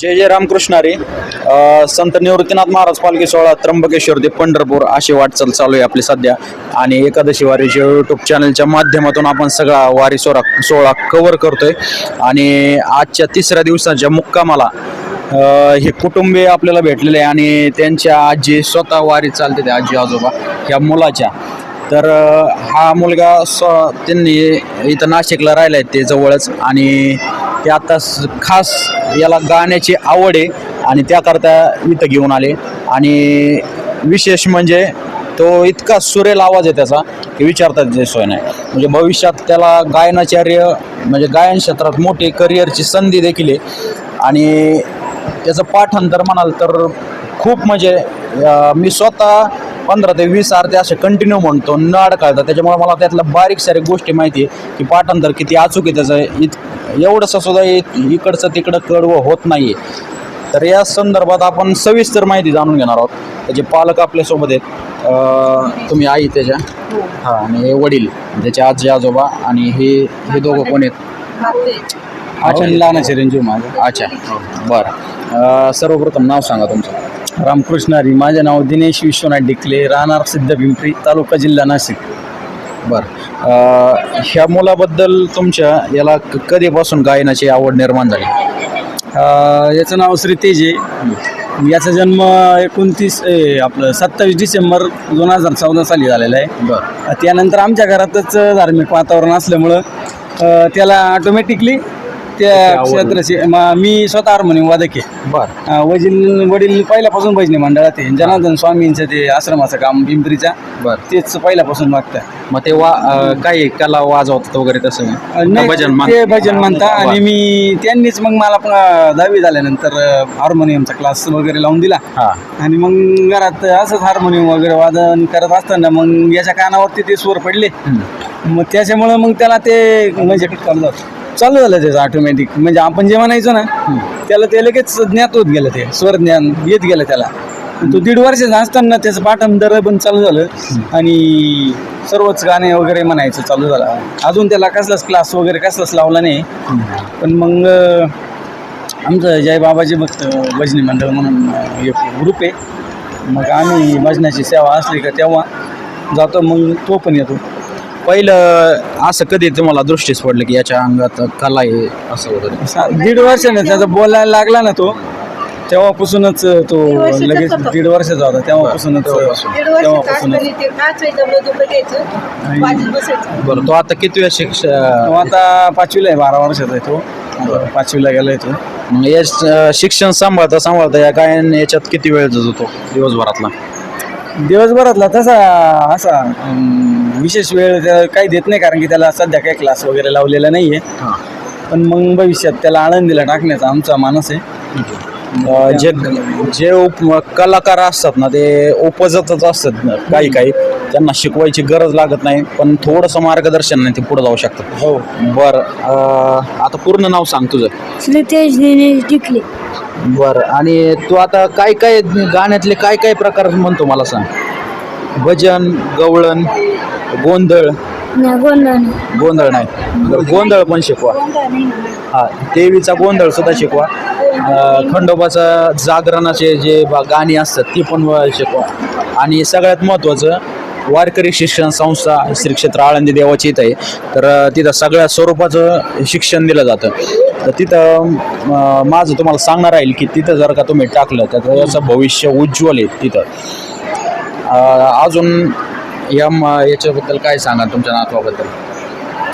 जय जय रामकृष्णारी संत निवृत्तीनाथ महाराज पालखी सोहळा त्र्यंबकेश्वर ते पंढरपूर अशी वाटचाल चालू आहे आपली सध्या. आणि एकादशी वारीच्या यूट्यूब चॅनलच्या माध्यमातून आपण सगळा वारी सोहळा सोहळा कव्हर करतोय. आणि आजच्या तिसऱ्या दिवसाच्या मुक्कामाला हे कुटुंबीय आपल्याला भेटलेले आहे. आणि त्यांच्या आजी स्वतः वारी चालते ते आजी आजोबा ह्या मुलाच्या. तर हा मुलगा स्व त्यांनी इथं नाशिकला राहिला आहे ते जवळच. आणि ते आता स- खास याला गाण्याची आवड आहे आणि त्याकरता इथं घेऊन आले. आणि विशेष म्हणजे तो इतका सुरेल आवाज आहे त्याचा की विचारतात जे सोय नाही. म्हणजे भविष्यात त्याला गायनाचार्य म्हणजे गायन क्षेत्रात मोठी करिअरची संधी देखील आहे. आणि त्याचं पाठांतर म्हणाल तर खूप म्हणजे मी स्वतः पंधरा ते वीस अर्धे असे कंटिन्यू म्हणतो न अडकळता त्याच्यामुळे मला त्यातल्या बारीक सारीक गोष्टी माहिती आहे की पाठांतर किती अचूक आहे त्याचं इत एवढंसं सुद्धा इकडचं तिकडं कडवं होत नाही तर या संदर्भात आपण सविस्तर माहिती जाणून घेणार आहोत. त्याचे पालक आपल्यासोबत आहेत तुम्ही आई त्याच्या? हां. आणि हे वडील त्याचे आजी आजोबा आणि हे हे दोघं कोण आहेत? अच्छा. लहान चिरंजीव माझं अच्छा. बरं. सर्वप्रथम नाव सांगा तुमचं. रामकृष्ण हरी. माझे नाव दिनेश विश्वनाथ डिकले. राहणार सिद्ध पिंपरी तालुका जिल्हा नाशिक. बरं. ह्या मुलाबद्दल तुमच्या याला क- कधीपासून गायनाची आवड निर्माण झाली? अं, याचं नाव श्री तेज. आहे याचा जन्म एकोणतीस ए, आपलं सत्तावीस डिसेंबर दोन हजार चौदा साली झालेला आहे. बरं. त्यानंतर आमच्या घरातच धार्मिक वातावरण असल्यामुळं अं, त्याला ऑटोमॅटिकली त्या आवड. क्षेत्राची म- मी स्वतः हार्मोनियम वादक आहे बरं अं, वडील वडील पहिल्यापासून भजनी मंडळात आहे जनार्दन स्वामींचं ते आश्रमाचं काम पिंपरीचा बरं तेच पहिल्यापासून मागतं मग ते वा अं, काय कला वाजवतात वगैरे तसं का? भजन मान- ते भजन म्हणता आणि. मी त्यांनीच मग मला पण अं, दहावी झाल्यानंतर अं, हार्मोनियमचा क्लास वगैरे लावून दिला हा आणि मग घरात असंच हार्मोनियम वगैरे वादन करत असताना मग याच्या कानावरती ते स्वर पडले हम्म. मग त्याच्यामुळं मग त्याला ते म्हणजे चालू झालं. चालू झालं त्याचं ऑटोमॅटिक म्हणजे आपण जे म्हणायचो ना त्याला ते लगेच ज्ञात होत गेलं ते स्वर ज्ञान येत गेलं त्याला. तो दीड वर्षाचा असताना त्याचं पाठांतर पण चालू झालं. आणि सर्वच गाणे वगैरे म्हणायचं चालू झालं. अजून त्याला कसलाच क्लास वगैरे कसलाच लावला नाही. पण मग आमचं जय बाबाजी भक्त भजनी मंडळ म्हणून एक ग्रुप आहे. मग आम्ही भजनाची सेवा असली का तेव्हा जातो मग तो पण येतो. पहिलं असं कधी तुम्हाला दृष्टीस पडलं की याच्या अंगात कला आहे असं वगैरे सा- दीड वर्षाने त्याचा बोलायला लागला ना तो तेव्हापासूनच तो लगेच दीड वर्षाचा होता तेव्हापासूनच दीड वर्ष तेव्हापासूनच तास ते नाचायचं दबलं दुबलं द्यायचं वाजत बसायचं बरं तो आता किती वेळ शिक्ष तो आता पाचवीला आहे बारा वर्षाचा आहे तो. आता पाचवीला गेलाय तो. मग या शिक्षण सांभाळता सांभाळता या गायन याच्यात किती वेळ जातो दिवसभरातला? दिवसभरातला तसा असा. अं, विशेष वेळ त्याला काही देत नाही कारण की त्याला सध्या काही क्लास वगैरे लावलेला नाही आहे हां. पण मग भविष्यात त्याला आळंदीला टाकण्याचा आमचा मानस आहे. अं, जे जे उप कलाकार असतात ना ते उपजतच असतात ना काही काही. त्यांना शिकवायची गरज लागत नाही पण थोडंसं मार्गदर्शन नाही ते पुढे जाऊ शकतात. हो. बरं अं, आता पूर्ण नाव सांग तुझं. श्रीतेज दिनेश डिकले बरं आणि तू आता काय काय गाण्यातले काय काय प्रकार म्हणतो मला सांग. भजन गवळण. गोंधळ? नाही गोंधळ नाही. गोंधळ नाही. तर गोंधळ पण शिकवा. हा देवीचा गोंधळ सुद्धा शिकवा. अं, खंडोबाचा जागरणाचे जे बा- गाणी असतात ती पण व- शिकवा. आणि सगळ्यात महत्त्वाचं वारकरी शिक्षण संस्था श्री क्षेत्र आळंदी देवाची इथं आहे. तर अं, तिथं सगळ्या स्वरूपाचं शिक्षण दिलं जातं. तर तिथं अं, माझं तुम्हाला सांगणार राहील की तिथं जर का तुम्ही टाकलं तर याचं भविष्य उज्ज्वल आहे तिथं. अं, अजून या म- याच्याबद्दल काय सांगा तुमच्या नातवाबद्दल?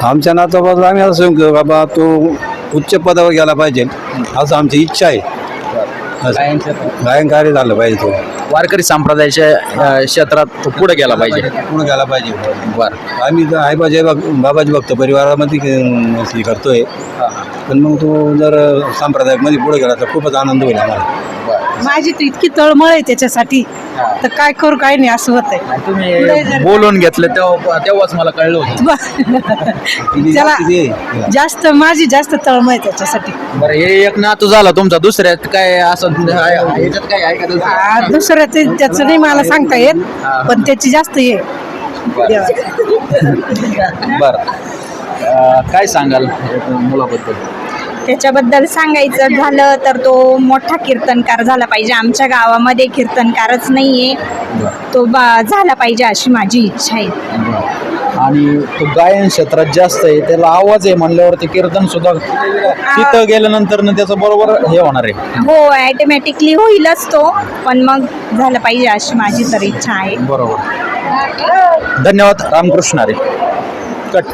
आमच्या नाताबाजूला आम्ही असं सांगतो बाबा तो उच्च पदावर गेला पाहिजे असं आमची इच्छा आहे. असं. गायन कार्य झालं पाहिजे तो. वारकरी संप्रदायाच्या अ, क्षेत्रात तो पुढे गेला पाहिजे. पूर्ण गेला पाहिजे. बर. आम्ही तर आई बाबाजी बाबाजी भक्त परिवारामध्ये हे करतोय. पण मग तो जर संप्रदायामध्ये पुढे गेला तर खूपच आनंद होईल आम्हाला. माझी तर इतकी तळमळ आहे त्याच्यासाठी. तर काय करू काय नाही असं होत तुम्ही बोलून घेतलं तेव्हा तेव्हाच मला कळलं होतं. त्याला जास्त माझी जास्त तळमळ आहे त्याच्यासाठी. बरं हे एक नातू झाला तुमचा दुसऱ्यात काय असं आहे- याच्यात काय आहे का दुसरं? आ, दुसरं ते त्याचं नाही मला सांगता येत पण त्याची जास्त ये बरं. अ, काय सांगाल मुलाबद्दल? त्याच्याबद्दल सांगायचं झालं तर तो मोठा कीर्तनकार झाला पाहिजे. आमच्या गावामध्ये कीर्तनकारच नाहीये. तो बा झाला पाहिजे अशी माझी इच्छा आहे. आणि तो गायन क्षेत्रात जास्त आहे त्याला आवाज आहे म्हणल्यावरती कीर्तन सुद्धा तिथं गेल्यानंतर ना त्याचं बरोबर हे होणार आहे. हो ॲटोमॅटिकली होईलच तो पण मग झालं पाहिजे अशी माझी तर इच्छा आहे. बरोबर. धन्यवाद रामकृष्ण हरी. कट.